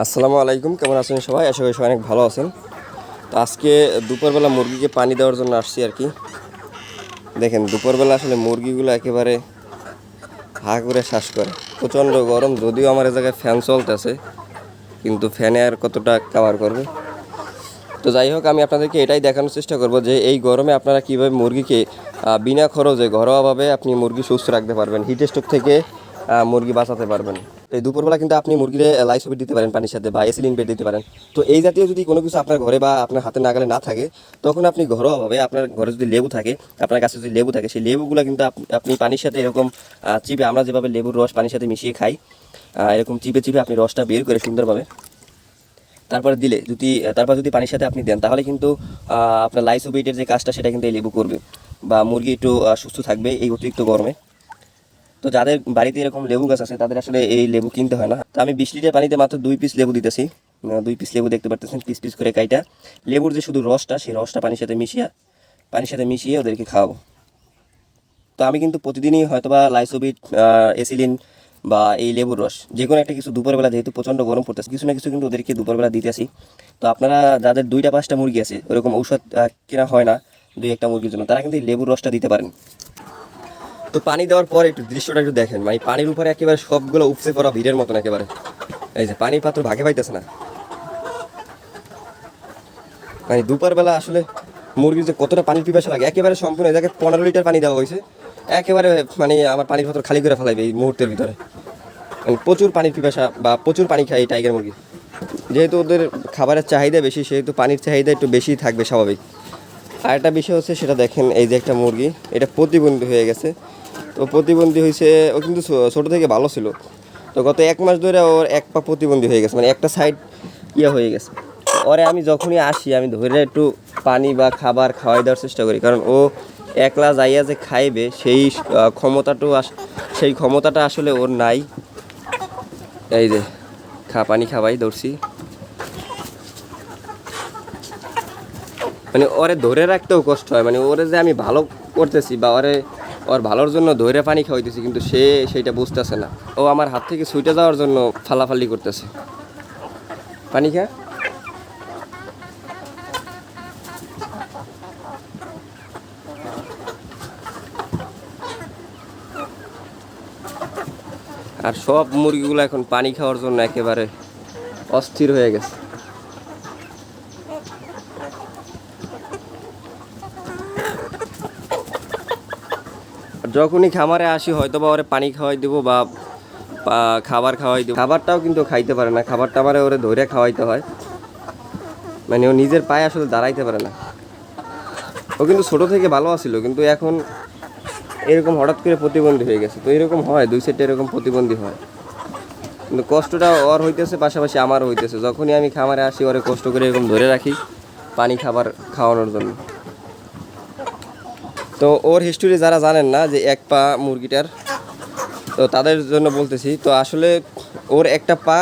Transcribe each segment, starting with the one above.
আসসালামু আলাইকুম, কেমন আছেন সবাই? আশা করি সবাই অনেক ভালো আছেন। তো আজকে দুপুরবেলা মুরগিকে পানি দেওয়ার জন্য আসছি আর কি। দেখেন, দুপুরবেলা আসলে মুরগিগুলো একেবারে হা করে শ্বাস করে। প্রচণ্ড গরম, যদিও আমার এ জায়গায় ফ্যান চলতেছে, কিন্তু ফ্যানে আর কতটা কাভার করবে? তো যাই হোক, আমি আপনাদেরকে এটাই দেখানোর চেষ্টা করব যে এই গরমে আপনারা কীভাবে মুরগিকে বিনা খরচে, ঘরোয়াভাবে আপনি মুরগি সুস্থ রাখতে পারবেন হিট স্ট্রোক থেকে মুরগি বাঁচাতে পারবেন। তো এই দুপুরবেলা কিন্তু আপনি মুরগিরে লাইসোবিট দিতে পারেন পানির সাথে বা এসিলিন বেড দিতে পারেন। তো এই জাতীয় যদি কোনো কিছু আপনার ঘরে বা আপনার হাতে নাগালে না থাকে, তখন আপনি ঘরোয়াভাবে আপনার ঘরে যদি লেবু থাকে, আপনার কাছে যদি লেবু থাকে, সেই লেবুগুলো কিন্তু আপনি পানির সাথে এরকম চিপে আমরা যেভাবে লেবুর রস পানির সাথে মিশিয়ে খাই এরকম চিপে চিপে আপনি রসটা বের করে সুন্দরভাবে তারপরে দিলে যদি তারপর যদি পানির সাথে আপনি দেন, তাহলে কিন্তু আপনার লাইসোবিটের যে কাজটা, সেটা কিন্তু এই লেবু করবে। বা মুরগি একটু সুস্থ থাকবে এই অতিরিক্ত গরমে। তো যাদের বাড়িতে এরকম লেবু গাছ আছে, তাদের আসলে এই লেবু কিনতে হয় না। তো আমি বিশ লিটার পানিতে মাত্র দুই পিস লেবু দিতেছি। দুই পিস লেবু দেখতে পারতেছেন পিস পিস করে কাইটা। লেবুর যে শুধু রসটা, সেই রসটা পানির সাথে মিশিয়ে, পানির সাথে মিশিয়ে ওদেরকে খাওয়াবো। তো আমি কিন্তু প্রতিদিনই হয়তোবা লাইসোবিট এসিলিন বা এই লেবুর রস যে কোনো একটা কিছু দুপুরবেলা যেহেতু প্রচণ্ড গরম পড়তেছে, কিছু না কিছু কিন্তু ওদেরকে দুপুরবেলা দিতে আসি। তো আপনারা যাদের দুইটা পাঁচটা মুরগি আছে, ওরকম ঔষধ কেনা হয় না দুই একটা মুরগির জন্য, তারা কিন্তু এই লেবুর রসটা দিতে পারেন। তো পানি দেওয়ার পরে একটু দৃশ্যটা একটু দেখেন। মানে পানির উপরে একেবারে সবগুলো উপসে পড়া ভিড়ের মতন একেবারে। এই যে পানির পাত্র ভাগে পাইতেছে না। মানে দুপুরবেলা আসলে মুরগির যে কতটা পানির পিপাসা লাগে, একেবারে সম্পূর্ণ জায়গায় পনেরো লিটার পানি দেওয়া হয়েছে। একেবারে মানে আমার পানির পাত্র খালি করে ফেলাইবে এই মুহূর্তের ভিতরে। মানে প্রচুর পানির পিপাসা বা প্রচুর পানি খায় এই টাইগার মুরগি। যেহেতু ওদের খাবারের চাহিদা বেশি, সেহেতু পানির চাহিদা একটু বেশি থাকবে স্বাভাবিক। আর একটা বিষয় হচ্ছে সেটা দেখেন, এই যে একটা মুরগি, এটা প্রতিবন্ধী হয়ে গেছে। তো প্রতিবন্ধী হয়েছে ও কিন্তু ছোটো থেকে ভালো ছিল। তো গত এক মাস ধরে ওর এক পা প্রতিবন্ধী হয়ে গেছে মানে একটা সাইড ইয়ে হয়ে গেছে। ওরে আমি যখনই আসি, আমি ধরে একটু পানি বা খাবার খাওয়াই দেওয়ার চেষ্টা করি, কারণ ও একলা যাইয়া যে খাইবে, সেই ক্ষমতাটাও সেই ক্ষমতাটা আসলে ওর নাই। এই যে, খা, পানি খাওয়াই দৌড়ছি। মানে ওরে ধরে রাখতেও কষ্ট হয় মানে ওরে যে আমি ভালো করতেছি বা ওরে ওর ভালোর জন্য ধরে পানি খাওয়াইতেছি, কিন্তু সে সেইটা বুঝতেছে না। ও আমার হাত থেকে ছুটে যাওয়ার জন্য ফালাফালি করতেছে। পানি খা। আর সব মুরগিগুলো এখন পানি খাওয়ার জন্য একেবারে অস্থির হয়ে গেছে। যখনই খামারে আসি হয়তো বা ওরে পানি খাওয়াই দেবো বা খাবার খাওয়াই দেবো। খাবারটাও কিন্তু খাইতে পারে না। খাবারটা আমারে ওরে ধরে খাওয়াইতে হয়। মানে ও নিজের পায়ে আসলে দাঁড়াইতে পারে না। ও কিন্তু ছোটো থেকে ভালো আছিল, কিন্তু এখন এরকম হঠাৎ করে প্রতিবন্ধী হয়ে গেছে। তো এরকম হয়, দুই সাইডে এরকম প্রতিবন্ধী হয়। কিন্তু কষ্টটা ওর হইতেছে, পাশাপাশি আমারও হইতেছে। যখনই আমি খামারে আসি, ওরে কষ্ট করে এরকম ধরে রাখি পানি খাবার খাওয়ানোর জন্য। তো ওর হিস্টোরি যারা জানেন না যে এক পা মুরগিটার, তো তাদের জন্য বলতেছি, তো আসলে ওর একটা পা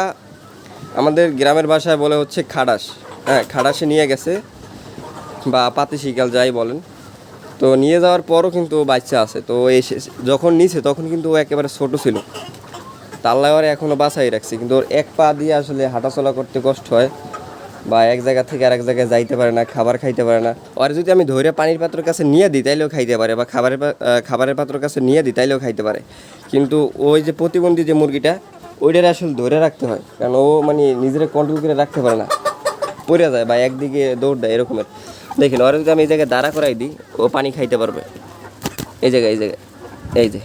আমাদের গ্রামের ভাষায় বলে হচ্ছে খাডাস হ্যাঁ খাডাসে নিয়ে গেছে বা পাতি শিকাল যাই বলেন। তো নিয়ে যাওয়ার পরও কিন্তু বাচ্চা আছে, তো এসে যখন নিছে তখন কিন্তু ও একেবারে ছোট ছিল। তাল্লাওয়ারে এখনও বাঁচাই রাখছে, কিন্তু ওর এক পা দিয়ে আসলে হাঁটাচলা করতে কষ্ট হয়। বা এক জায়গা থেকে আরেক জায়গায় যাইতে পারে না, খাবার খাইতে পারে না। আর যদি আমি ধরে পানির পাত্রের কাছে নিয়ে দিই, তাইলেও খাইতে পারে বা খাবারের খাবারের পাত্রের কাছে নিয়ে দিই, তাইলেও খাইতে পারে। কিন্তু ওই যে প্রতিবন্ধী যে মুরগিটা, ওইটার আসলে ধরে রাখতে হয়। কারণ ও মানে নিজেরা কন্ট্রোল করে রাখতে পারে না। পড়ে যায় বা একদিকে দৌড় দেয়, এরকমের। দেখেন, ওরা যদি আমি এই জায়গায় দাঁড়া করাই দিই, ও পানি খাইতে পারবে। এই জায়গায় এই জায়গায়, এই যে।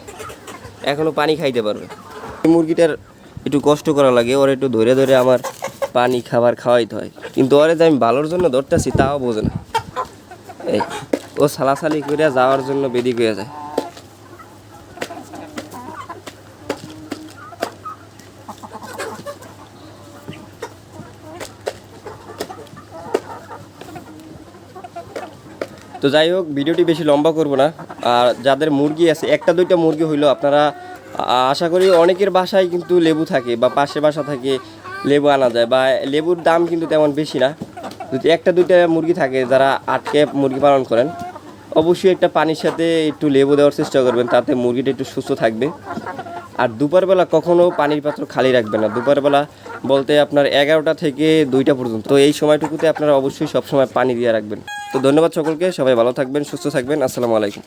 এখনও পানি খাইতে পারবে। মুরগিটার একটু কষ্ট করা লাগে, ওর একটু ধরে ধরে আমার পানি খাবার খাওয়াইতে হয়। কিন্তু ওরে যে আমি ভালোর জন্য ধরতেছি, তাও বোঝে না। এই, ও সালাসালি করে যাওয়ার জন্য বেরিয়ে হয়ে যায়। তো যাই হোক, ভিডিওটি বেশি লম্বা করব না। আর যাদের মুরগি আছে, একটা দুইটা মুরগি হইল, আপনারা আশা করি অনেকের বাসায় কিন্তু লেবু থাকে বা পাশে বাসা থাকে। লেবু আনা যায় বা লেবুর দাম কিন্তু তেমন বেশি না। যদি একটা দুইটা মুরগি থাকে যারা আটকে মুরগি পালন করেন, অবশ্যই একটা পানির সাথে একটু লেবু দেওয়ার চেষ্টা করবেন, তাতে মুরগিটা একটু সুস্থ থাকবে। আর দুপুরবেলা কখনো পানির পাত্র খালি রাখবেন না। দুপুরবেলা বলতে আপনার এগারোটা থেকে দুইটা পর্যন্ত। তো এই সময়টুকুতে আপনারা অবশ্যই সবসময় পানি দিয়ে রাখবেন। তো ধন্যবাদ সকলকে, সবাই ভালো থাকবেন, সুস্থ থাকবেন। আসসালামু আলাইকুম।